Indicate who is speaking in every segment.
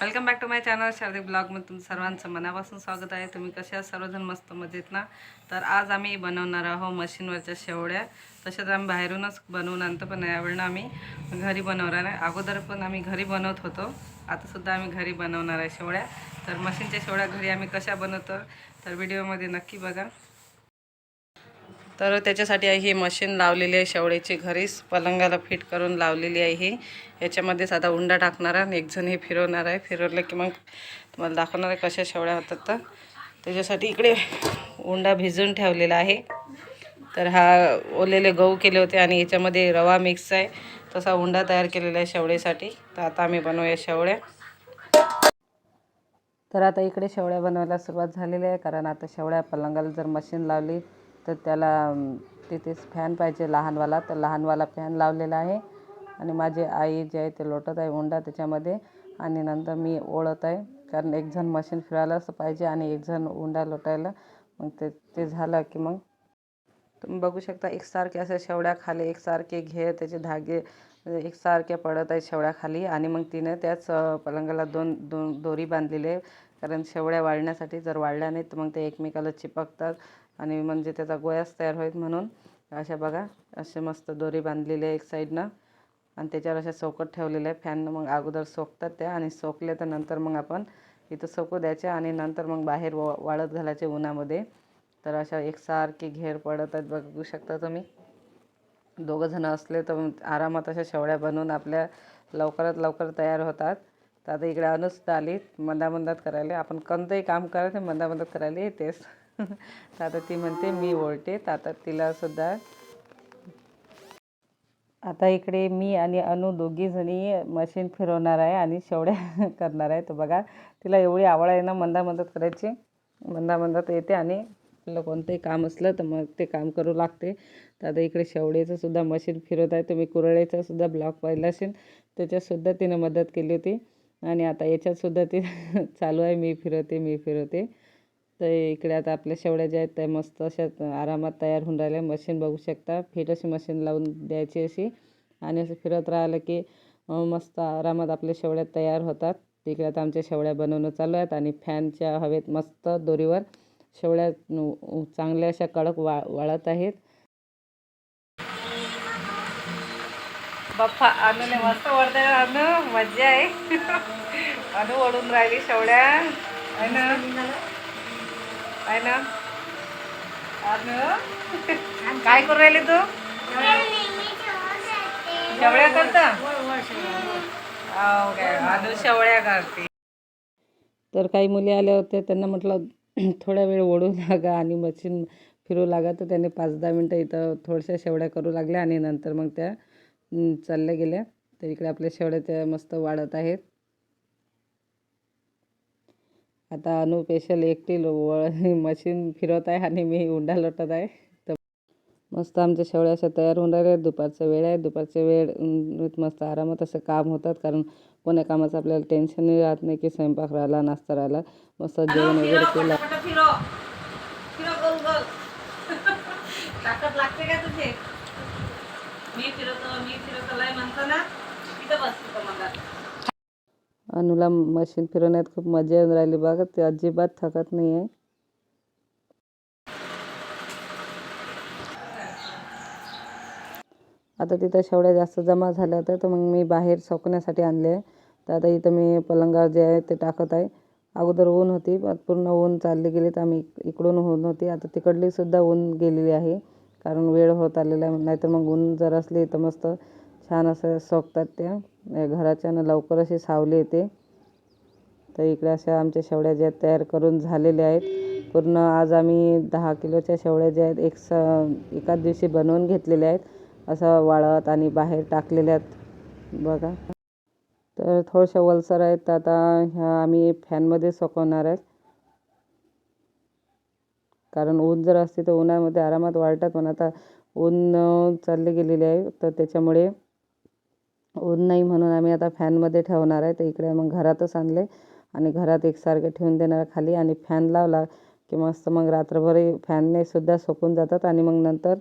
Speaker 1: Welcome back to my channel Shardi ब्लॉगमध्ये तुमचं सर्वांचं मनापासून स्वागत आहे. तुम्ही कशा सर्वजण मस्त मजेत ना? तर आज आम्ही बनवणार आहोत मशीनवरच्या शेवड्या. तसेच आम्ही बाहेरूनच बनवून आणतो पण यावेळेला आम्ही घरी बनवणार आहे. अगोदर पण आम्ही घरी बनवत होतो. आतासुद्धा आम्ही घरी बनवणार आहे शेवड्या. तर मशीनच्या शेवड्या घरी आम्ही कशा बनवतो तर व्हिडिओमध्ये नक्की बघा. तर त्याच्यासाठी आहे ही मशीन लावलेली आहे शेवळ्याची घरीच. पलंगाला फिट करून लावलेली आहे ही. याच्यामध्येच आता उंडा टाकणार आहे आणि हे फिरवणार आहे. फिरवलं की मग तुम्हाला दाखवणार आहे कशा शेवळ्या होतात तर. त्याच्यासाठी इकडे उंडा भिजून ठेवलेला आहे. तर हा ओलेले गहू केले होते आणि याच्यामध्ये रवा मिक्स आहे. तसा उंडा तयार केलेला आहे शेवळेसाठी. तर आता आम्ही बनवूया शेवळ्या. तर आता इकडे शेवळ्या बनवायला सुरुवात झालेली आहे. कारण आता शेवळ्या पलंगाला जर मशीन लावली तर त्याला तिथेच फॅन पाहिजे लहानवाला. तर लहानवाला फॅन लावलेला आहे. आणि माझी आई जे आहे ते लोटत आहे उंडा त्याच्यामध्ये. आणि नंतर मी ओढत आहे. कारण एक जण मशीन फिरायलाच पाहिजे आणि एक जण उंडा लोटायला. मग ते ते झालं की मग तुम्ही बघू शकता एकसारखे अशा शेवड्या खाली एकसारखे घे त्याचे धागे एकसारखे पडत आहेत शेवड्याखाली आणि मग तिने त्याच पलंगाला दोन दोन दोरी बांधलेली आहे. कारण शेवड्या वाळण्यासाठी जर वाळल्या नाहीत तर मग ते एकमेकाला चिपकतात आणि म्हणजे त्याचा गोयाच तयार होईल म्हणून. अशा बघा असे मस्त दोरी बांधलेली आहे एक साईडनं आणि त्याच्यावर अशा सोकत ठेवलेल्या आहे फॅननं मग अगोदर सोकतात त्या आणि सोकले तर नंतर मग आपण इथं सोकू द्यायच्या आणि नंतर मग बाहेर व वाळत घालायचे उन्हामध्ये. तर अशा एकसारखे घेर पडत आहेत बघू शकता तुम्ही. दोघंजणं असले तर आरामात अशा शेवड्या बनवून आपल्या लवकरात लवकर तयार होतात. तर आता इकडे अनुसुद्धा आली मंदामंदात करायला. आपण कोणतंही काम करायचं मंदामंदात करायला येतेस तर आता ती म्हणते मी ओळते तर आता तिलासुद्धा आता इकडे मी आणि अनु दोघीजणी मशीन फिरवणार आहे आणि शेवड्या करणार आहे. तर बघा तिला एवढी आवड आहे ना मंदामंदात करायची. मंदामंदात येते आणि आपलं कोणतंही काम असलं तर मग ते काम करू लागते. तर आता इकडे शेवड्याचं सुद्धा मशीन फिरवत आहे. तुम्ही कुरळ्याचा सुद्धा ब्लॉक पाहिला असेल त्याच्यातसुद्धा तिनं मदत केली होती. आणि आता याच्यातसुद्धा ते चालू आहे मी फिरवते मी फिरवते. तर इकडे आता आपल्या शेवड्या ज्या आहेत त्या मस्त अशा आरामात तयार होऊन राहिल्या. मशीन बघू शकता. फिट अशी मशीन लावून द्यायची अशी. आणि असं फिरत राहिलं की मस्त आरामात आपल्या शेवड्या तयार होतात. तिकडे आता आमच्या शेवड्या बनवणं चालू आहेत आणि फॅनच्या हवेत मस्त दोरीवर शेवड्या चांगल्या अशा कडक वा वाळत आहेत. बाप्पा अनुने मस्त ओढते अनु मज्जा आहे. अनु ओढून राहिली शेवड्या. आहे ना आहे ना अनु. काय करू राहिली तू? शेवड्या करता? काय अनु शेवड्या करते. तर काही मुली आल्या होत्या त्यांना म्हटलं थोडा वेळ ओढू लागा आणि मशीन फिरू लागा. तर त्याने पाच दहा मिनटं इथं थोड्याशा शेवड्या करू लागल्या आणि नंतर मग त्या चालल्या गेल्या. तर इकडे आपल्या शेवड्या त्या मस्त वाढत आहेत. आता अनु स्पेशल एकटी लो- मशीन फिरवत आहे आणि मी उंडा लोटत आहे. तर मस्त आमच्या शेवड्या अशा तयार होऊन राहिल्या दुपारचा वेळ आहे. दुपारच्या वेळ मस्त आरामात असं काम होतात. कारण कोण्या कामाचं आपल्याला टेन्शनही राहत नाही की स्वयंपाक राहिला नाश्ता राहिला. मस्त जेवण वगैरे केलं. लागते का तुझे? मी फिरवतो मी फिरवतो लय म्हणतो ना तिथं बसतो मग अनुला मशीन फिरवण्यात खूप मजा येऊन राहिली बघा ते अजिबात थकत नाही आहे. आता तिथं शेवड्या जास्त जमा झाल्या होत्या तर मग मी बाहेर सोकण्यासाठी आणले तर आता इथं मी पलंगावर जे आहे ते टाकत आहे. अगोदर ऊन होती पूर्ण ऊन चालली गेली तर आम्ही इकडून ऊन होती. आता तिकडली सुद्धा ऊन गेलेली आहे. कारण वेळ होत आलेला आहे. नाहीतर मग ऊन जर असली तर मस्त छान असं सोकतात त्या. घराच्यानं घराच्या न लवकर अशी सावली येते. तर इकडे अशा आमच्या शेवड्या ज्या तयार करून झालेल्या आहेत. पूर्ण आज आम्ही दहा किलोच्या शेवड्या ज्या आहेत एक स एकाच दिवशी बनवून घेतलेल्या आहेत. असं वाळत आणि बाहेर टाकलेल्या आहेत. बघा. तर थोड्याशा वलसर आहेत. तर आता ह्या आम्ही फॅनमध्ये सुकवणार आहेत. कारण ऊन जर असते तर उन्हामध्ये आरामात वाळतात पण आता ऊन चालले गेलेले आहे. तर त्याच्यामुळे ऊन नाही म्हणून आम्ही आता फॅनमध्ये ठेवणार आहे. तर इकडे मग घरातच आणले. आणि घरात एकसारखे ठेवून देणार खाली. आणि फॅन लावला की मस्त मग रात्रभरही फॅनने सुद्धा सुकून जातात. आणि मग नंतर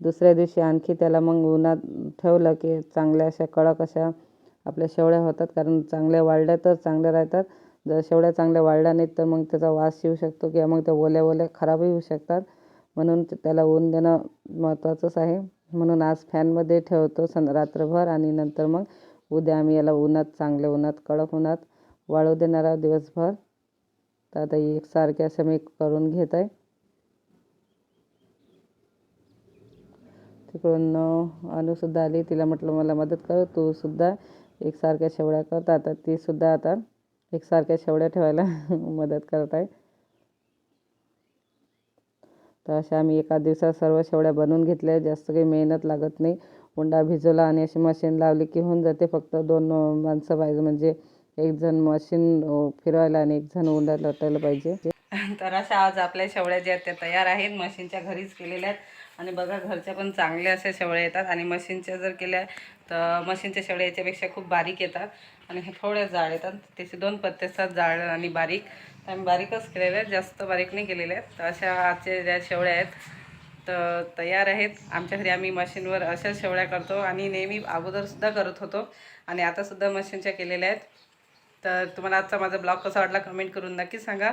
Speaker 1: दुसऱ्या दिवशी आणखी त्याला मग उन्हात ठेवलं की चांगल्या अशा कडक अशा आपल्या शेवळ्या होतात. कारण चांगल्या वाळल्या तर चांगल्या राहतात. जर शेवड्या चांगल्या वाळल्या नाहीत तर मग त्याचा वास येऊ शकतो किंवा मग त्या ओल्या ओल्या खराबही होऊ शकतात. म्हणून त्याला ऊन देणं महत्त्वाचंच आहे. म्हणून आज फॅनमध्ये ठेवतो सं रात्रभर आणि नंतर मग उद्या आम्ही याला उन्हात चांगल्या उन्हात कडक उन्हात वाळू देणार आहोत दिवसभर. तर आता एकसारखे असं मी करून घेत आहे. तिकडून अनुसुद्धा आली. तिला म्हटलं मला मदत कर. तूसुद्धा एकसारख्या शेवड्या करता तर आता तीसुद्धा आता एकसारख्या शेवड्या ठेवायला मदत करत आहे. तर अशा आम्ही एका दिवसात सर्व शेवड्या बनवून घेतल्या. जास्त काही मेहनत लागत नाही. उंडा भिजवला आणि अशी मशीन लावली की होऊन जाते. फक्त दोन माणसं पाहिजे. म्हणजे एक जण मशीन फिरवायला आणि एक जण उंडा लटायला पाहिजे. तर अशा आज आपल्या शेवळ्या ज्या त्या तयार आहेत. मशीनच्या घरीच केलेल्या आहेत. आणि बघा घरच्या पण चांगल्या अशा शेवळ्या येतात. आणि मशीनच्या जर केल्या तर मशीनच्या शेवळ्या याच्यापेक्षा खूप बारीक येतात. आणि हे थोड्या जाळ येतात त्याचे दोन पत्ते असतात आणि बारीक. तर आम्ही बारीकच केलेले आहेत. जास्त बारीक नाही केलेले आहेत. तर अशा आजच्या ज्या शेवळ्या आहेत तर तयार आहेत. आमच्या घरी आम्ही मशीनवर अशाच शेवळ्या करतो आणि नेहमी अगोदरसुद्धा करत होतो. आणि आतासुद्धा मशीनच्या केलेल्या आहेत. तर तुम्हाला आजचा माझा ब्लॉग कसा वाटला कमेंट करून नक्की सांगा.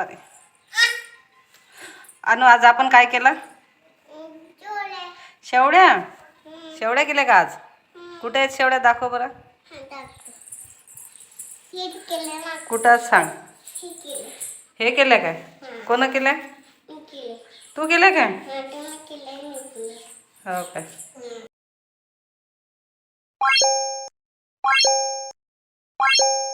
Speaker 1: चपाती. अनु आज आपण काय केलं? शेवड्या? शेवड्या केल्या का आज? कुठे आहेत शेवड्या? दाखव बरं. कुठं सांग. हे केलं काय? कोण केलं तू केलं काय? हो काय. Thank you.